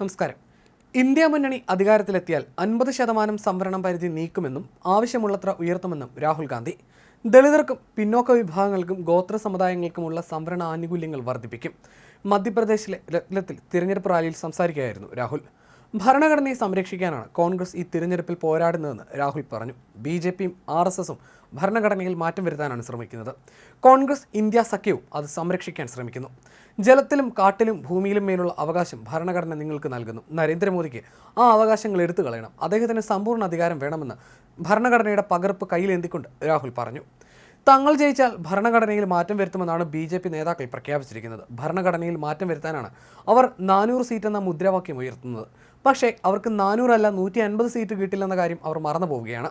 നമസ്കാരം. ഇന്ത്യ മുന്നണി അധികാരത്തിലെത്തിയാൽ അൻപത് ശതമാനം സംവരണം പരിധി നീക്കുമെന്നും ആവശ്യമുള്ളത്ര ഉയർത്തുമെന്നും രാഹുൽ ഗാന്ധി. ദളിതർക്കും പിന്നോക്ക വിഭാഗങ്ങൾക്കും ഗോത്ര സമുദായങ്ങൾക്കുമുള്ള സംവരണ ആനുകൂല്യങ്ങൾ വർദ്ധിപ്പിക്കും. മധ്യപ്രദേശിലെ രത്നത്തിൽ തിരഞ്ഞെടുപ്പ് റാലിയിൽ സംസാരിക്കുകയായിരുന്നു രാഹുൽ. ഭരണഘടനയെ സംരക്ഷിക്കാനാണ് കോൺഗ്രസ് ഈ തിരഞ്ഞെടുപ്പിൽ പോരാടുന്നതെന്ന് രാഹുൽ പറഞ്ഞു. ബി ജെ പിയും ആർ എസ് എസും ഭരണഘടനയിൽ മാറ്റം വരുത്താനാണ് ശ്രമിക്കുന്നത്. കോൺഗ്രസ് ഇന്ത്യ സഖ്യവും അത് സംരക്ഷിക്കാൻ ശ്രമിക്കുന്നു. ജലത്തിലും കാട്ടിലും ഭൂമിയിലും മേലുള്ള അവകാശം ഭരണഘടന നിങ്ങൾക്ക് നൽകുന്നു. നരേന്ദ്രമോദിക്ക് ആ അവകാശങ്ങൾ എടുത്തു കളയണം. അദ്ദേഹത്തിന് സമ്പൂർണ അധികാരം വേണമെന്ന് ഭരണഘടനയുടെ പകർപ്പ് കയ്യിലേന്തിക്കൊണ്ട് രാഹുൽ പറഞ്ഞു. തങ്ങൾ ജയിച്ചാൽ ഭരണഘടനയിൽ മാറ്റം വരുത്തുമെന്നാണ് ബി ജെ പി നേതാക്കൾ പ്രഖ്യാപിച്ചിരിക്കുന്നത്. ഭരണഘടനയിൽ മാറ്റം വരുത്താനാണ് അവർ നാനൂറ് സീറ്റ് എന്ന മുദ്രാവാക്യം ഉയർത്തുന്നത്. പക്ഷേ അവർക്ക് നാനൂറല്ല നൂറ്റി അൻപത് സീറ്റ് കിട്ടില്ലെന്ന കാര്യം അവർ മറന്നു പോവുകയാണ്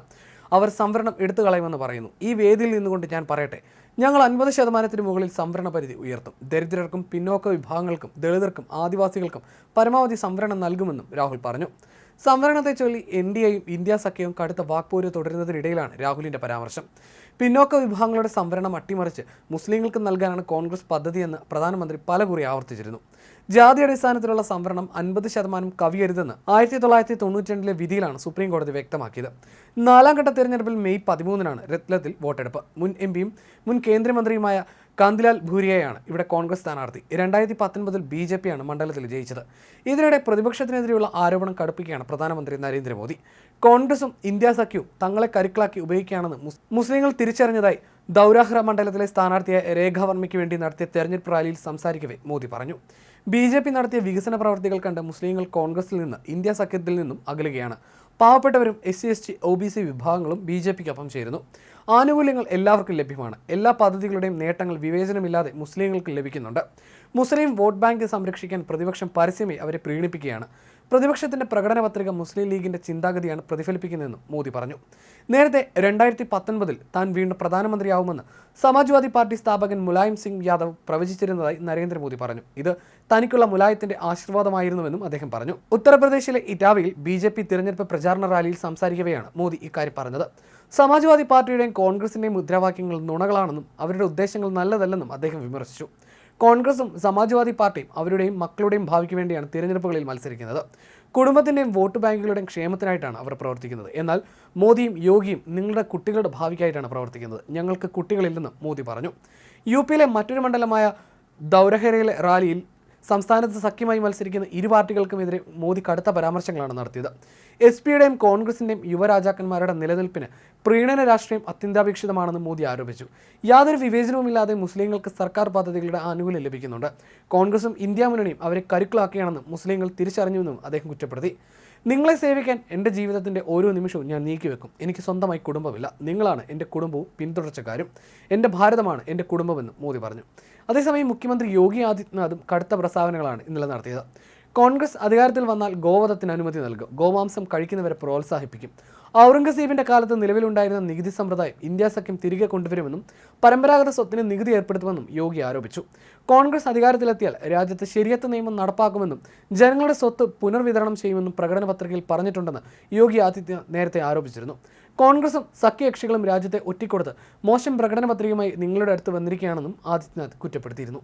അവർ സംവരണം എടുത്തു കളയുമെന്ന് പറയുന്നു. ഈ വേദിയിൽ നിന്നുകൊണ്ട് ഞാൻ പറയട്ടെ ഞങ്ങൾ അൻപത് ശതമാനത്തിന് മുകളിൽ സംവരണ പരിധി ഉയർത്തും. ദരിദ്രർക്കും പിന്നോക്ക വിഭാഗങ്ങൾക്കും ദളിതർക്കും ആദിവാസികൾക്കും പരമാവധി സംവരണം നൽകുമെന്നും രാഹുൽ പറഞ്ഞു. സംവരണത്തെ ചൊല്ലി എൻ ഡി എയും ഇന്ത്യ സഖ്യവും കടുത്ത വാക്പോര് തുടരുന്നതിനിടയിലാണ് രാഹുലിന്റെ പരാമർശം. പിന്നോക്ക വിഭാഗങ്ങളുടെ സംവരണം അട്ടിമറിച്ച് മുസ്ലിങ്ങൾക്ക് നൽകാനാണ് കോൺഗ്രസ് പദ്ധതിയെന്ന് പ്രധാനമന്ത്രി പലകുറി ആവർത്തിച്ചിരുന്നു. ജാതി അടിസ്ഥാനത്തിലുള്ള സംവരണം അൻപത് ശതമാനം കവിയരുതെന്ന് ആയിരത്തി തൊള്ളായിരത്തി തൊണ്ണൂറ്റി വിധിയിലാണ് സുപ്രീം കോടതി വ്യക്തമാക്കിയത്. നാലാം ഘട്ട തെരഞ്ഞെടുപ്പിൽ മെയ് പതിമൂന്നിനാണ് രത്ലത്തിൽ വോട്ടെടുപ്പ്. മുൻ എം പിയും മുൻ കേന്ദ്രമന്ത്രിയുമായ കാന്തിലാൽ ഭൂരിയയാണ് ഇവിടെ കോൺഗ്രസ് സ്ഥാനാർത്ഥി. രണ്ടായിരത്തി പത്തൊൻപതിൽ ബി ജെ പിയാണ് മണ്ഡലത്തിൽ ജയിച്ചത്. ഇതിനിടെ പ്രതിപക്ഷത്തിനെതിരെയുള്ള ആരോപണം കടുപ്പിക്കുകയാണ് പ്രധാനമന്ത്രി നരേന്ദ്രമോദി. കോൺഗ്രസും ഇന്ത്യ സഖ്യവും തങ്ങളെ കരുക്കളാക്കി ഉപയോഗിക്കുകയാണെന്ന് മുസ്ലിങ്ങൾ തിരിച്ചറിഞ്ഞതായി ദൗരാഹ്ര മണ്ഡലത്തിലെ സ്ഥാനാർത്ഥിയെ രേഖ വർമ്മയ്ക്ക് വേണ്ടി നടത്തിയ തെരഞ്ഞെടുപ്പ് റാലിയിൽ സംസാരിക്കവേ മോദി പറഞ്ഞു. ബി ജെ പി നടത്തിയ വികസന പ്രവർത്തികൾ കണ്ട് മുസ്ലിങ്ങൾ കോൺഗ്രസിൽ നിന്ന് ഇന്ത്യ സഖ്യത്തിൽ നിന്നും അകലുകയാണ്. പാവപ്പെട്ടവരും S C S T O B C വിഭാഗങ്ങളും ബി ജെ പിക്കൊപ്പം ചേരുന്നു. ആനുകൂല്യങ്ങൾ എല്ലാവർക്കും ലഭ്യമാണ്. എല്ലാ പദ്ധതികളുടെയും നേട്ടങ്ങൾ വിവേചനമില്ലാതെ മുസ്ലിങ്ങൾക്ക് ലഭിക്കുന്നുണ്ട്. മുസ്ലിം വോട്ട് ബാങ്ക് സംരക്ഷിക്കാൻ പ്രതിപക്ഷം പരസ്യമായി അവരെ പ്രീണിപ്പിക്കുകയാണ്. പ്രതിപക്ഷത്തിന്റെ പ്രകടന പത്രിക മുസ്ലിം ലീഗിന്റെ ചിന്താഗതിയാണ് പ്രതിഫലിപ്പിക്കുന്നതെന്നും മോദി പറഞ്ഞു. നേരത്തെ രണ്ടായിരത്തി പത്തൊൻപതിൽ താൻ വീണ്ടും പ്രധാനമന്ത്രിയാവുമെന്ന് സമാജ്വാദി പാർട്ടി സ്ഥാപകൻ മുലായം സിംഗ് യാദവ് പ്രവചിച്ചിരുന്നതായി നരേന്ദ്രമോദി പറഞ്ഞു. ഇത് തനിക്കുള്ള മുലായത്തിന്റെ ആശീർവാദമായിരുന്നുവെന്നും അദ്ദേഹം പറഞ്ഞു. ഉത്തർപ്രദേശിലെ ഇറ്റാവയിൽ ബി ജെ പി തിരഞ്ഞെടുപ്പ് പ്രചാരണ റാലിയിൽ സംസാരിക്കവെയാണ് മോദി ഇക്കാര്യം പറഞ്ഞത്. സമാജ്വാദി പാർട്ടിയുടെയും കോൺഗ്രസിന്റെയും മുദ്രാവാക്യങ്ങൾ നുണകളാണെന്നും അവരുടെ ഉദ്ദേശങ്ങൾ നല്ലതല്ലെന്നും അദ്ദേഹം വിമർശിച്ചു. കോൺഗ്രസും സമാജ്വാദി പാർട്ടിയും അവരുടെയും മക്കളുടെയും ഭാവിക്ക് വേണ്ടിയാണ് തിരഞ്ഞെടുപ്പുകളിൽ മത്സരിക്കുന്നത്. കുടുംബത്തിന്റെയും വോട്ട് ബാങ്കുകളുടെയും ക്ഷേമത്തിനായിട്ടാണ് അവർ പ്രവർത്തിക്കുന്നത്. എന്നാൽ മോദിയും യോഗിയും നിങ്ങളുടെ കുട്ടികളുടെ ഭാവിക്കായിട്ടാണ് പ്രവർത്തിക്കുന്നത്. ഞങ്ങൾക്ക് കുട്ടികളില്ലെന്നും മോദി പറഞ്ഞു. യു പിയിലെ മറ്റൊരു മണ്ഡലമായ ദൗരഹരയിലെ റാലിയിൽ സംസ്ഥാനത്ത് സഖ്യമായി മത്സരിക്കുന്ന ഇരു പാർട്ടികൾക്കുമെതിരെ മോദി കടുത്ത പരാമർശങ്ങളാണ് നടത്തിയത്. എസ് പിയുടെയും കോൺഗ്രസിന്റെയും യുവരാജാക്കന്മാരുടെ നിലനിൽപ്പിന് പ്രീണന രാഷ്ട്രീയം അത്യന്താപേക്ഷിതമാണെന്ന് മോദി ആരോപിച്ചു. യാതൊരു വിവേചനവുമില്ലാതെ മുസ്ലിങ്ങൾക്ക് സർക്കാർ പദ്ധതികളുടെ ആനുകൂല്യം ലഭിക്കുന്നുണ്ട്. കോൺഗ്രസും ഇന്ത്യ മുന്നണിയും അവരെ കരുക്കളാക്കുകയാണെന്ന് മുസ്ലിങ്ങൾ തിരിച്ചറിഞ്ഞുവെന്നും അദ്ദേഹം കുറ്റപ്പെടുത്തി. നിങ്ങളെ സേവിക്കാൻ എന്റെ ജീവിതത്തിന്റെ ഓരോ നിമിഷവും ഞാൻ നീക്കി വെക്കും. എനിക്ക് സ്വന്തമായി കുടുംബമില്ല. നിങ്ങളാണ് എന്റെ കുടുംബവും പിന്തുടർച്ചക്കാരും. എന്റെ ഭാരതമാണ് എന്റെ കുടുംബമെന്നും മോദി പറഞ്ഞു. അതേസമയം മുഖ്യമന്ത്രി യോഗി ആദിത്യനാഥും കടുത്ത പ്രസ്താവനകളാണ് ഇന്നലെ നടത്തിയത്. കോൺഗ്രസ് അധികാരത്തിൽ വന്നാൽ ഗോവധത്തിന് അനുമതി നൽകും. ഗോമാംസം കഴിക്കുന്നവരെ പ്രോത്സാഹിപ്പിക്കും. ഔറംഗസീബിന്റെ കാലത്ത് നിലവിലുണ്ടായിരുന്ന നികുതി സമ്പ്രദായം ഇന്ത്യ സഖ്യം തിരികെ കൊണ്ടുവരുമെന്നും പരമ്പരാഗത സ്വത്തിന് നികുതി ഏർപ്പെടുത്തുമെന്നും യോഗി ആരോപിച്ചു. കോൺഗ്രസ് അധികാരത്തിലെത്തിയാൽ രാജ്യത്ത് ശരിയത്ത് നിയമം നടപ്പാക്കുമെന്നും ജനങ്ങളുടെ സ്വത്ത് പുനർവിതരണം ചെയ്യുമെന്നും പ്രകടന പത്രികയിൽ പറഞ്ഞിട്ടുണ്ടെന്ന് യോഗി ആദിത്യനാഥ് നേരത്തെ ആരോപിച്ചിരുന്നു. കോൺഗ്രസും സഖ്യകക്ഷികളും രാജ്യത്തെ ഒറ്റിക്കൊടുത്ത് മോശം പ്രകടന പത്രികയുമായി നിങ്ങളുടെ അടുത്ത് വന്നിരിക്കുകയാണെന്നും ആദിത്യനാഥ് കുറ്റപ്പെടുത്തിയിരുന്നു.